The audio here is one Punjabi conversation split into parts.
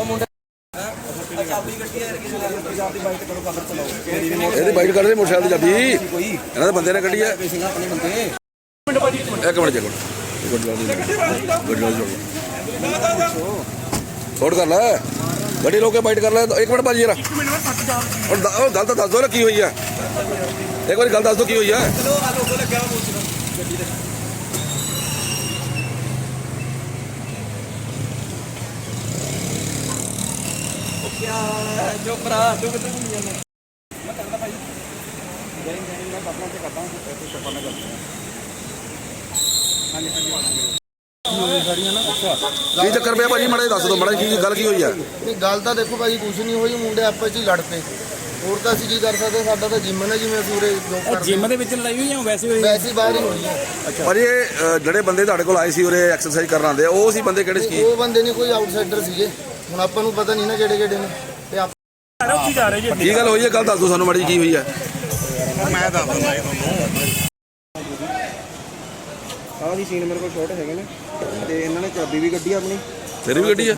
Oh, my God. ਇਹਦੀ ਬਾਈਟ ਕੱਢ ਦੇ ਮੋਟਰਸਾਈਕਲ ਦੀ ਚਾਬੀ। ਇਹਨਾਂ ਦੇ ਬੰਦੇ ਨੇ ਕੱਢੀ ਆ। ਇੱਕ ਮਿੰਟ ਚੱਕੋ ਗੁੱਡ ਲੱਗ ਗੁੱਡ ਲੱਗ ਛੋੜ ਕਰ ਲੈ। ਗੱਡੀ ਲੋਕੇ ਬਾਈਟ ਕਰ ਲੈ। ਇੱਕ ਮਿੰਟ ਭਾਜੀ ਜਰਾ। ਉਹ ਗੱਲ ਤਾਂ ਦੱਸ ਦੋ ਨਾ, ਕੀ ਹੋਈ ਆ। ਇੱਕ ਵਾਰੀ ਗੱਲ ਦੱਸ ਦੋ, ਕੀ ਹੋਈ ਆ। ਜੋ ਭਰਾ ਤੂੰ ਕਿੱਥੇ ਘੁੰਮੀ ਜਾਂਦਾ ਕੀ ਚੱਕਰ ਪਿਆ ਭਾਜੀ? ਮੜਾ ਦੱਸ ਦੋ ਮੜਾ ਕੀ ਗੱਲ ਕੀ ਹੋਈ ਆ? ਨਹੀਂ ਗੱਲ ਤਾਂ ਦੇਖੋ ਭਾਜੀ ਕੁਛ ਨਹੀਂ ਹੋਈ ਮੁੰਡੇ ਆਪਸ 'ਚ ਹੀ ਲੜ ਪਏ। ਹੋਰ ਤਾਂ ਅਸੀਂ ਕੀ ਕਰ ਸਕਦੇ? ਸਾਡਾ ਤਾਂ ਜਿੰਮ ਹੈ ਜਿਵੇਂ ਉਰੇ ਜੋਬ ਕਰਦੇ। ਜਿਮ ਦੇ ਵਿੱਚ ਲੜਾਈ ਹੋਈ ਜਾਂ ਵੈਸੇ ਹੋਈ? ਵੈਸੇ ਬਾਹਰ ਹੀ ਹੋਈ ਹੈ ਭਾਜੀ ਇਹ ਜਿਹੜੇ ਬੰਦੇ ਤੁਹਾਡੇ ਕੋਲ ਆਏ ਸੀ ਉਰੇ ਐਕਸਰਸਾਈਜ਼ ਕਰਨ ਆਉਂਦੇ ਆ ਉਹ ਸੀ ਬੰਦੇ ਕਿਹੜੇ ਸੀ? ਉਹ ਬੰਦੇ ਨਹੀਂ ਕੋਈ ਆਊਟਸਾਈਡਰ ਸੀਗੇ। ਹੁਣ ਆਪਾਂ ਨੂੰ ਪਤਾ ਨਹੀਂ ਨਾ ਕਿਹੜੇ ਕਿਹੜੇ ਨੇ। ਤੇ ਆਪ ਕੀ ਗੱਲ ਹੋਈ ਹੈ? ਗੱਲ ਦੱਸ ਦੋ ਸਾਨੂੰ ਮੜੀ ਕੀ ਹੋਈ ਆ ਆਹ ਜੀ ਸੀਨ ਮੇਰੇ ਕੋਲ ਸ਼ਾਟ ਹੈਗੇ ਨੇ। ਤੇ ਇਹਨਾਂ ਨੇ ਚਾਬੀ ਵੀ ਕੱਢੀ ਆਪਣੀ। ਤੇਰੀ ਵੀ ਗੱਡੀ ਆ?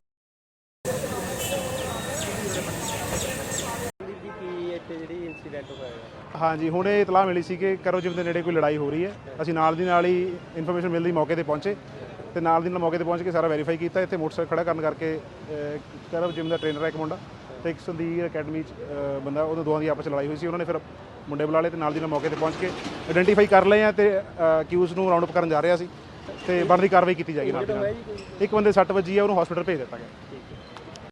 ਹਾਂਜੀ ਹੁਣ ਇਹ ਇਤਲਾਹ ਮਿਲੀ ਸੀ ਕਿ ਕਰੋਜਿਮ ਦੇ ਨੇੜੇ ਕੋਈ ਲੜਾਈ ਹੋ ਰਹੀ ਹੈ। ਅਸੀਂ ਨਾਲ ਦੀ ਨਾਲ ਹੀ ਇਨਫੋਰਮੇਸ਼ਨ ਮਿਲਦੀ ਮੌਕੇ ਤੇ ਪਹੁੰਚੇ। ਤੇ ਨਾਲ ਦੀ ਨਾਲ ਮੌਕੇ ਤੇ ਪਹੁੰਚ ਕੇ ਸਾਰਾ ਵੈਰੀਫਾਈ ਕੀਤਾ, ਇੱਥੇ ਮੋਟਰਸਾਈਕਲ ਖੜਾ ਕਰਨ ਕਰਕੇ ਕਰਵ ਜਿਮ ਦਾ ਟ੍ਰੇਨਰ ਹੈ ਇੱਕ ਮੁੰਡਾ ਤੇ ਇੱਕ ਸੰਦੀਰ ਅਕੈਡਮੀ ਚ ਬੰਦਾ, ਉਹਦੇ ਦੋਵਾਂ ਦੀ ਆਪਸ ਚ ਲੜਾਈ ਹੋਈ ਸੀ। ਉਹਨਾਂ ਨੇ ਫਿਰ ਮੁੰਡੇ ਬੁਲਾ ਲਏ ਤੇ ਨਾਲ ਦੀ ਨਾਲ ਮੌਕੇ ਤੇ ਪਹੁੰਚ ਕੇ ਆਇਡੈਂਟੀਫਾਈ ਕਰ ਲਏ ਆ ਤੇ ਅਕਿਊਜ਼ ਨੂੰ ਰਾਉਂਡ ਅਪ ਕਰਨ ਜਾ ਰਿਹਾ ਸੀ ਤੇ ਬਣਦੀ ਕਾਰਵਾਈ ਕੀਤੀ ਜਾਏਗੀ ਨਾਲ ਦੀ ਨਾਲ। ਇੱਕ ਬੰਦੇ 60 ਵਜੀ ਆ, ਉਹਨੂੰ ਹਸਪੀਟਲ ਭੇਜ ਦਿੱਤਾ ਗਿਆ।